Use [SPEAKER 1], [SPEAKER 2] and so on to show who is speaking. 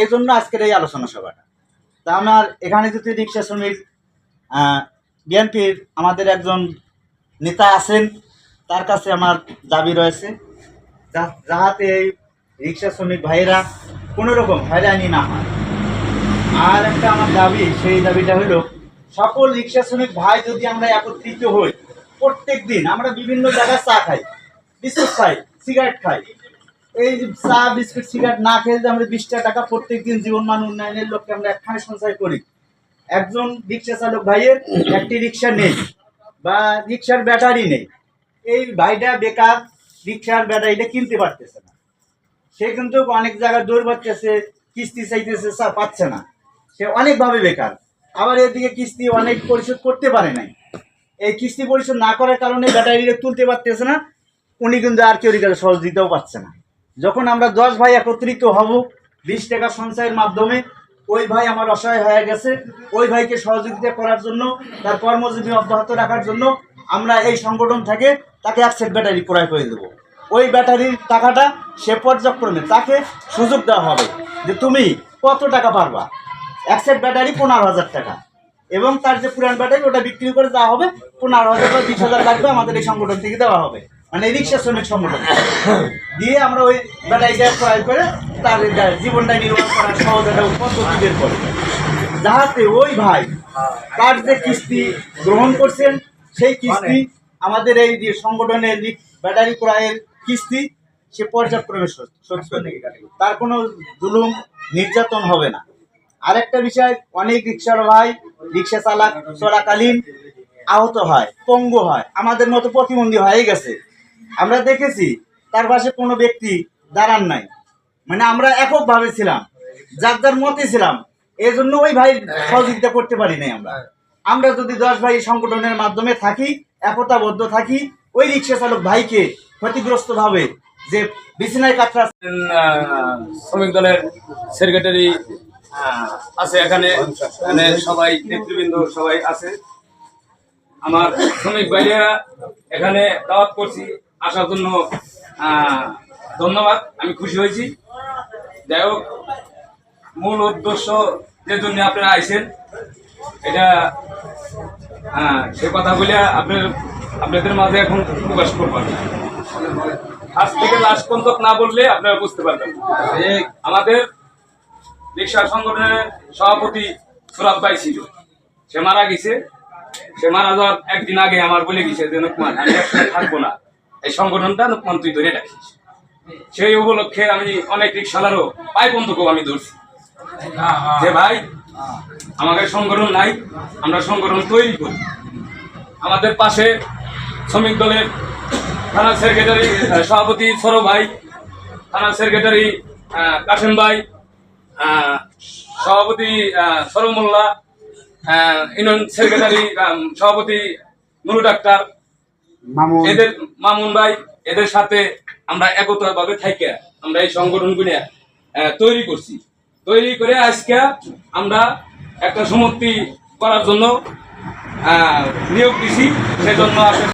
[SPEAKER 1] এই জন্য আজকের এই আলোচনা সভাটা। তা আমার এখানে যদি রিক্সা শ্রমিক বিএনপির আমাদের একজন নেতা আছেন, তার কাছে আমার দাবি রয়েছে যাহাতে এই রিক্সা শ্রমিক ভাইয়েরা কোনো রকম হয়রানি না হয়। আর একটা আমার দাবি, সেই দাবিটা হলো, সকল রিক্সা শ্রমিক ভাই যদি আমরা একত্রিত হই প্রত্যেক দিন আমরা বিভিন্ন জায়গায় চা খাই, বিস্কুট খাই, সিগারেট খাই এই যে চা, বিস্কুট, সিগারেট না খেয়ে যদি আমরা বিশটা টাকা প্রত্যেক দিন জীবন মান উন্নয়নের লক্ষ্যে আমরা একখানে সঞ্চয় করি। একজন রিক্সা চালক ভাইয়ের একটি রিক্সা নেই বা রিক্সার ব্যাটারি নেই। এই ভাইটা বেকার, রিক্সার ব্যাটারিটা কিনতে পারতেছে না। সে কিন্তু অনেক জায়গায় দৌড় পাচ্ছে কিস্তি চাইতেছে পাচ্ছে না। সে অনেকভাবে বেকার। আবার এদিকে কিস্তি অনেক পরিশোধ করতে পারে নাই। এই কিস্তি পরিশোধ না করার কারণে ব্যাটারিটা তুলতে পারতেছে না। উনি কিন্তু আর কেউ দিতেও পারছে না। যখন আমরা দশ ভাই একত্রিত হব, বিশ টাকা সঞ্চয়ের মাধ্যমে, ওই ভাই আমার অসহায় হয়ে গেছে, ওই ভাইকে সহযোগিতা করার জন্য, তার কর্মজীবী অব্যাহত রাখার জন্য আমরা এই সংগঠন থেকে তাকে এক সেট ব্যাটারি ক্রয় করে দেবো। ওই ব্যাটারির টাকাটা সে পর্যায়ক্রমে তাকে সুযোগ দেওয়া হবে যে তুমি কত টাকা পারবা? এক সেট ব্যাটারি পনেরো হাজার টাকা এবং তার যে পুরান ব্যাটারি ওটা বিক্রি করে দেওয়া হবে, পনেরো হাজার বা বিশ হাজার লাগবে আমাদের এই সংগঠন থেকে দেওয়া হবে। মানে রিক্সা শ্রমিক সংগঠন। দিয়ে আমরা ওই ব্যাটারিটা ক্রয় করে তার জীবনটা নির্বাহ করার সহজ একটা পদ্ধতি বের করব যাহাতে ওই ভাই তার যে কিস্তি গ্রহণ করছেন সেই কিস্তি আমাদের এই যে সংগঠনের ব্যাটারি ক্রয়ের কিস্তি সে পর্যায়ক্রমে শোধ তার কোনো জুলুম নির্যাতন হবে না। আরেকটা বিষয় অনেক রিক্সার ভাই রিক্সা চালাক চলাকালীন আহত হয় পঙ্গু হয়। আমাদের মতো প্রতিবন্ধী হয়ে গেছে। আমরা দেখেছি, তার পাশে কোনো ব্যক্তি দাঁড়ান নাই। মানে আমরা এককভাবে ছিলাম যার যার মতে ছিলাম। এই জন্য ওই ভাই সহযোগিতা করতে পারি নাই আমরা। আমরা যদি দশ ভাই সংগঠনের মাধ্যমে থাকি, একতাবদ্ধ থাকি, ওই রিক্সা চালক ভাইকে ক্ষতিগ্রস্ত ভাবে যে বিছানায় কাটরা
[SPEAKER 2] শ্রমিক দলের সেক্রেটারি আছে এখানে। এখানে সবাই, নেতৃবৃন্দ সবাই আছে। আমার শ্রমিক ভাইরা এখানে দাওয়াত করছি। আসার জন্য ধন্যবাদ। আমি খুশি হয়েছি। যাই হোক, মূল উদ্দেশ্য যে জন্য আপনারা আইছেন, এটা সে কথা বলে আপনার, আপনাদের মাঝে এখন প্রকাশ করবেন আজ থেকে লাস্ট পর্যন্ত না বললে আপনারা বুঝতে পারবেন আমাদের রিক্সা সংগঠনের সভাপতি সুরাত ভাই ছিল। সে মারা গেছে। সে মারা যাওয়ার একদিন আগে আমার বলে গেছে যে আমি একসাথে থাকব না। এই সংগঠনটা নুকমান তুই ধরে রাখিস সেই উপলক্ষে আমি অনেক রিক্সালারও পাই বন্ধুকেও আমি ধরছি। যে ভাই আমাদের সংগঠন নাই আমরা সংগঠন তৈরি করি। আমাদের পাশে শ্রমিক দলের থানা সেক্রেটারি সভাপতি সরব ভাই থানা সেক্রেটারি কাশেম ভাই সভাপতি আহ, সরব মোল্লা আহ, ইউনিয়ন সেক্রেটারি সভাপতি নুরু ডাক্তার এদের মামুন ভাই, এদের সাথে আমরা একত্রভাবে থাইকে, আমরা এই সংগঠনগুলি তৈরি করছি। তৈরি করে আজকে আমরা একটা সমর্থি করার জন্য নিয়োগ দিছি। সেজন্য আপনার